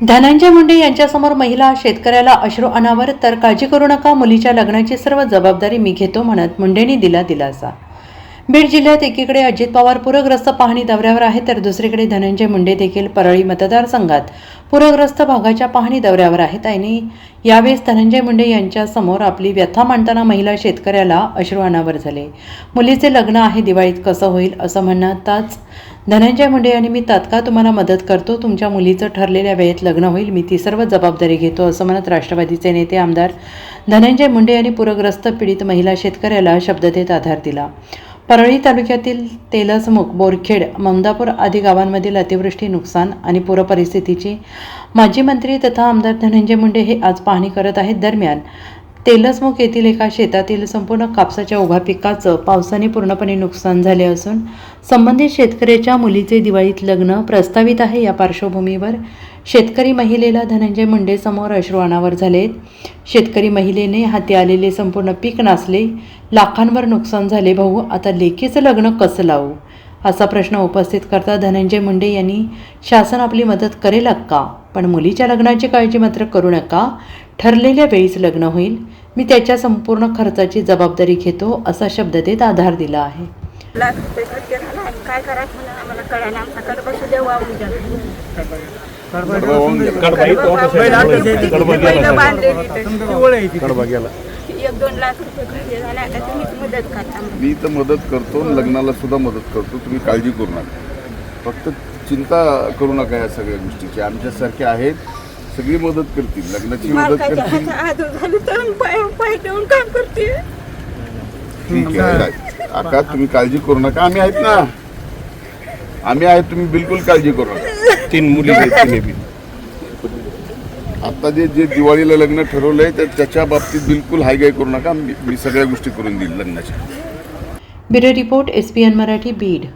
धनंजय मुंडे यांच्यासमोर महिला शेतकऱ्याला अश्रू अनावर तर काळजी करू नका मुलीच्या लग्नाची सर्व जबाबदारी मी घेतो म्हणत मुंडेंनी दिला दिलासा. बीड जिल्ह्यात एकीकडे अजित पवार पूरग्रस्त पाहणी दौऱ्यावर आहे तर दुसरीकडे धनंजय मुंडे देखील परळी मतदारसंघात पूरग्रस्त भागाच्या पाहणी दौऱ्यावर आहेत. आणि यावेळेस धनंजय मुंडे यांच्यासमोर आपली व्यथा मांडताना महिला शेतकऱ्याला अश्रू अनावर झाले. मुलीचे लग्न आहे दिवाळीत कसं होईल असं म्हणताच धनंजय मुंडे यांनी मी तात्काळ तुम्हाला मदत करतो तुमच्या मुलीचं ठरलेल्या वेळेत लग्न होईल मी ती सर्व जबाबदारी घेतो असं म्हणत राष्ट्रवादीचे नेते आमदार धनंजय मुंडे यांनी पूरग्रस्त पीडित महिला शेतकऱ्याला शब्द देत आधार दिला. परळी तालुक्यातील तेलसमुख बोरखेड ममदापूर आदी गावांमधील अतिवृष्टी नुकसान आणि पूरपरिस्थितीची माजी मंत्री तथा आमदार धनंजय मुंडे हे आज पाहणी करत आहेत. दरम्यान तेलसमुख येथील एका शेतातील संपूर्ण कापसाच्या उभ्या पिकाचं पावसाने पूर्णपणे नुकसान झाले असून संबंधित शेतकऱ्याच्या मुलीचे दिवाळीत लग्न प्रस्तावित आहे या पार्श्वभूमीवर. शेतकरी महिलेला धनंजय मुंडे समोर अश्रू अनावर झालेत शेतकरी महिलेने हाती आलेले संपूर्ण पीक नासले. लाखांवर नुकसान झाले. भाऊ आता लेखीचं लग्न कसं लावू? असा प्रश्न उपस्थित करता धनंजय मुंडे यांनी शासन आपली मदत करेल का? पण मुलीच्या लग्नाची काळजी मात्र करू नका. ठरलेल्या वेळीच लग्न होईल. मी त्याच्या संपूर्ण खर्चाची जबाबदारी घेतो असा शब्द देत आधार दिला आहे. लाख रुपये खर्च झाला आणि काय करायचं म्हणून आम्हाला कळायला देऊ वाहून पहिलं बांधले एक दोन लाख रुपये खर्च झाला. आता तुम्हीच मदत करता आम्हाला. मी तर मदत करतो आणि लग्नाला सुद्धा मदत करतो. तुम्ही काळजी करू नका. फक्त चिंता करू नका या सगळ्या गोष्टीची. आमच्यासारखे आहेत. सगळी मदत करतील. लग्नाची मदत करतील. काम करते ठीक आहे. आका तुम्ही काळजी करू नका. आम्ही आहेत ना. आम्ही आहेत तुम्ही बिलकुल काळजी करू नका. तीन मुली. आता जे जे दिवाळीला लग्न ठरवलंय तर त्याच्या बाबतीत बिलकुल हायगाय करू नका. मी मी सगळ्या गोष्टी करून देईल लग्नाच्या. Bureau report S P N Marathi Beed.